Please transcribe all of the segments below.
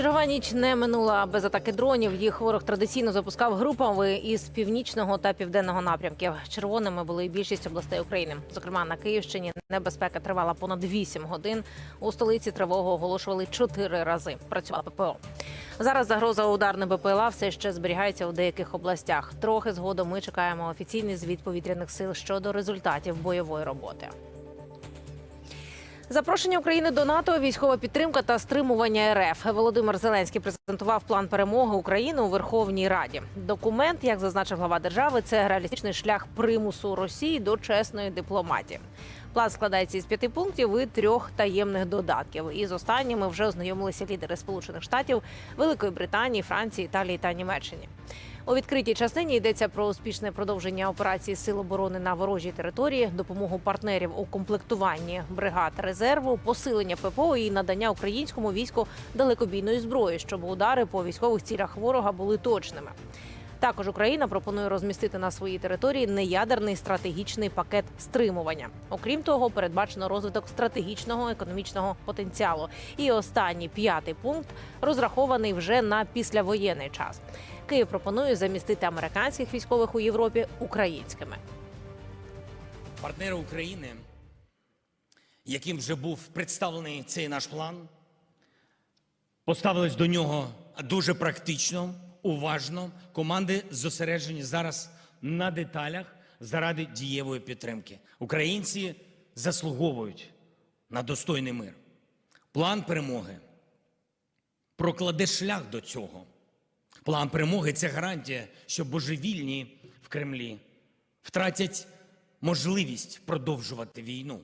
Чергова ніч не минула без атаки дронів. Їх ворог традиційно запускав групами із північного та південного напрямків. Червоними були і більшість областей України. Зокрема, на Київщині небезпека тривала понад 8 годин. У столиці тривогу оголошували 4 рази. Працювала ППО. Зараз загроза ударних БПЛА все ще зберігається у деяких областях. Трохи згодом ми чекаємо офіційний звіт повітряних сил щодо результатів бойової роботи. Запрошення України до НАТО, військова підтримка та стримування РФ. Володимир Зеленський презентував план перемоги України у Верховній Раді. Документ, як зазначив глава держави, це реалістичний шлях примусу Росії до чесної дипломатії. План складається із п'яти пунктів і трьох таємних додатків. І з останніми вже ознайомилися лідери Сполучених Штатів, Великої Британії, Франції, Італії та Німеччині. У відкритій частині йдеться про успішне продовження операції Сил оборони на ворожій території, допомогу партнерів у комплектуванні бригад резерву, посилення ППО і надання українському війську далекобійної зброї, щоб удари по військових цілях ворога були точними. Також Україна пропонує розмістити на своїй території неядерний стратегічний пакет стримування. Окрім того, передбачено розвиток стратегічного економічного потенціалу. І останній п'ятий пункт розрахований вже на післявоєнний час. Київ пропонує замістити американських військових у Європі українськими. партнери України, яким вже був представлений цей наш план, поставились до нього дуже практично, уважно. Команди зосереджені зараз на деталях заради дієвої підтримки. Українці заслуговують на достойний мир. План перемоги прокладе шлях до цього. План перемоги це гарантія, що божевільні в Кремлі втратять можливість продовжувати війну.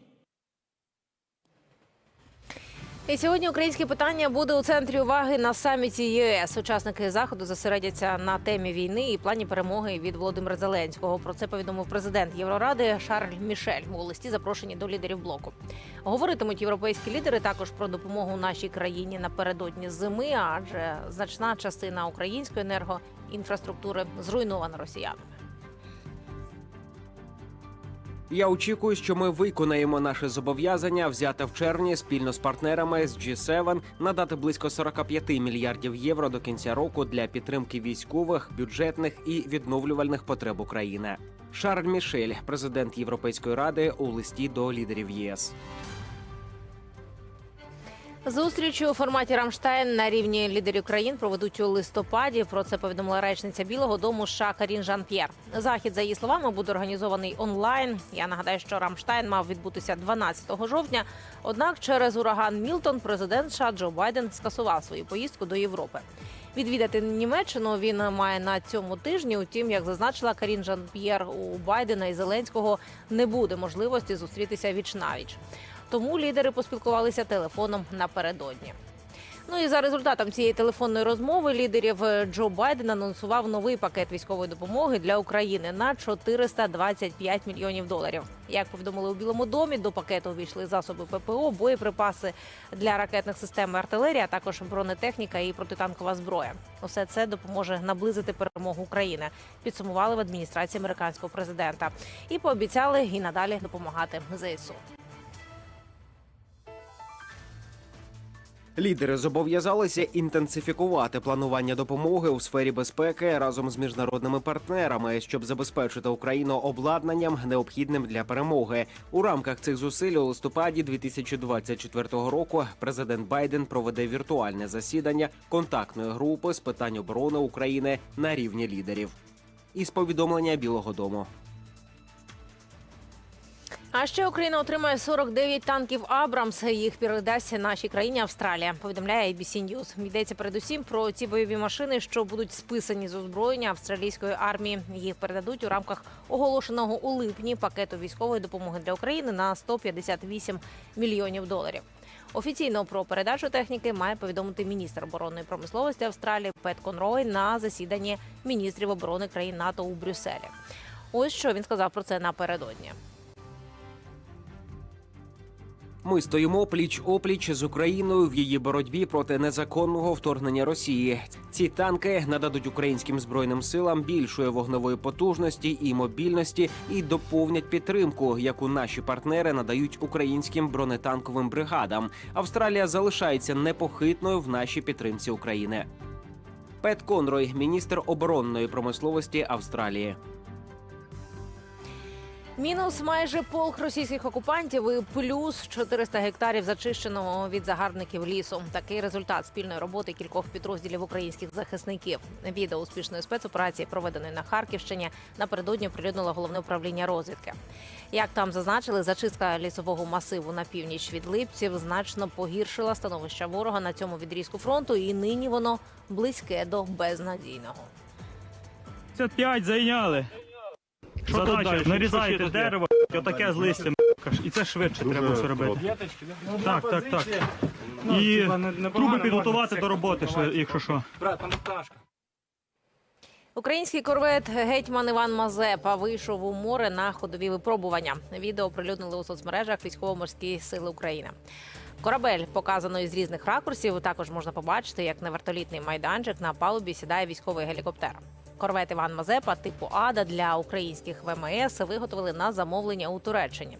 І сьогодні українське питання буде у центрі уваги на саміті ЄС. Учасники заходу зосередяться на темі війни і плані перемоги від Володимира Зеленського. Про це повідомив президент Євроради Шарль Мішель у листі, запрошені до лідерів блоку. Говоритимуть європейські лідери також про допомогу нашій країні напередодні зими, адже значна частина української енергоінфраструктури зруйнована росіянами. Я очікую, що ми виконаємо наше зобов'язання взяте в червні спільно з партнерами з G7 надати близько 45 мільярдів євро до кінця року для підтримки військових, бюджетних і відновлювальних потреб України. Шарль Мішель, президент Європейської ради, у листі до лідерів єС. Зустріч у форматі Рамштайн на рівні лідерів країн проведуть у листопаді. Про це повідомила речниця Білого Дому США Карін Жан П'єр. Захід, за її словами, буде організований онлайн. Я нагадаю, що Рамштайн мав відбутися 12 жовтня. Однак, через ураган Мілтон президент США Джо Байден скасував свою поїздку до Європи. Відвідати Німеччину він має на цьому тижні. Утім, як зазначила Карін Жан П'єр, у Байдена і Зеленського не буде можливості зустрітися віч навіч. Тому лідери поспілкувалися телефоном напередодні. Ну і за результатом цієї телефонної розмови лідерів е, Джо Байден анонсував новий пакет військової допомоги для України на 425 мільйонів доларів. Як повідомили у Білому домі, до пакету увійшли засоби ППО, боєприпаси для ракетних систем і артилерії, а також бронетехніка і протитанкова зброя. Усе це допоможе наблизити перемогу України. Підсумували в адміністрації американського президента і пообіцяли і надалі допомагати ЗСУ. Лідери зобов'язалися інтенсифікувати планування допомоги у сфері безпеки разом з міжнародними партнерами, щоб забезпечити Україну обладнанням, необхідним для перемоги. У рамках цих зусиль у листопаді 2024 року президент Байден проведе віртуальне засідання контактної групи з питань оборони України на рівні лідерів. Із повідомлення Білого Дому. А ще Україна отримає 49 танків Абрамс. Їх передасть нашій країні Австралія. Повідомляє ABC News. Йдеться передусім про ці бойові машини, що будуть списані з озброєння австралійської армії. Їх передадуть у рамках оголошеного у липні пакету військової допомоги для України на 158 мільйонів доларів. Офіційно про передачу техніки має повідомити міністр оборонної промисловості Австралії Пет Конрой на засіданні міністрів оборони країн НАТО у Брюсселі. Ось що він сказав про це напередодні. Ми стоїмо пліч опліч з Україною в її боротьбі проти незаконного вторгнення Росії. Ці танки нададуть українським збройним силам більшої вогневої потужності і мобільності і доповнять підтримку, яку наші партнери надають українським бронетанковим бригадам. Австралія залишається непохитною в нашій підтримці України. Пет Конрой, міністр оборонної промисловості Австралії. Мінус майже полк російських окупантів і плюс 400 гектарів зачищеного від загарбників лісу. Такий результат спільної роботи кількох підрозділів українських захисників. Відео успішної спецоперації, проведеної на Харківщині, напередодні прилюднило головне управління розвідки. Як там зазначили, зачистка лісового масиву на північ від Липців значно погіршила становище ворога на цьому відрізку фронту, і нині воно близьке до безнадійного. 55 зайняли. Задача, нарізаєте дерево, отаке з листям, і це швидше треба все робити. Так, так, так. І труби підготувати до роботи, якщо що. Український корвет гетьман Іван Мазепа вийшов у море на ходові випробування. Відео прилюднили у соцмережах військово-морські сили України. Корабель показано із різних ракурсів. Також можна побачити, як на вертолітний майданчик на палубі сідає військовий гелікоптер. Корвет Іван Мазепа типу Ада для українських ВМС виготовили на замовлення у Туреччині.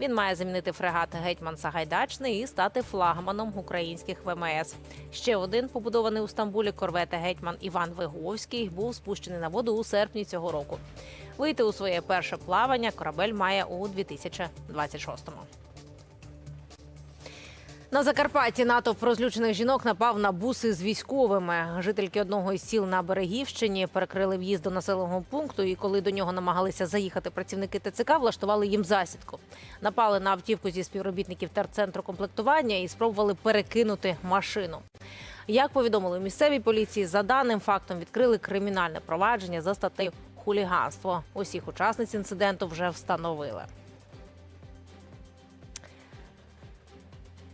Він має замінити фрегат Гетьман Сагайдачний і стати флагманом українських ВМС. Ще один побудований у Стамбулі корвет Гетьман Іван Виговський був спущений на воду у серпні цього року. Вийти у своє перше плавання корабель має у 2026-му. На Закарпатті натовп розлючених жінок напав на буси з військовими. Жительки одного із сіл на Берегівщині перекрили в'їзд до населеного пункту. І коли до нього намагалися заїхати працівники ТЦК, влаштували їм засідку. Напали на автівку зі співробітників терцентру комплектування і спробували перекинути машину. Як повідомили місцевій поліції, за даним фактом відкрили кримінальне провадження за статтею хуліганство. Усіх учасниць інциденту вже встановили.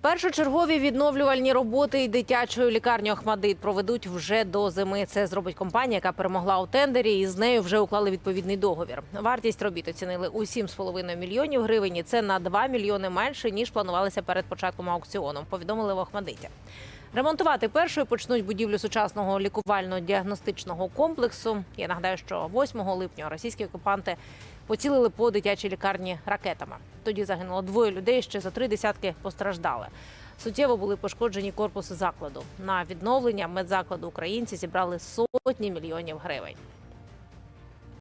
Першочергові відновлювальні роботи і дитячої лікарні Охмадит проведуть вже до зими. Це зробить компанія, яка перемогла у тендері, і з нею вже уклали відповідний договір. Вартість робіт оцінили у 7,5 мільйонів гривень. і Це на 2 мільйони менше ніж планувалося перед початком аукціону. Повідомили в Охмадиті. Ремонтувати першою почнуть будівлю сучасного лікувально-діагностичного комплексу. Я нагадаю, що 8 липня російські окупанти поцілили по дитячій лікарні ракетами. Тоді загинуло двоє людей, ще за три десятки постраждали. Суттєво були пошкоджені корпуси закладу. На відновлення медзакладу українці зібрали сотні мільйонів гривень.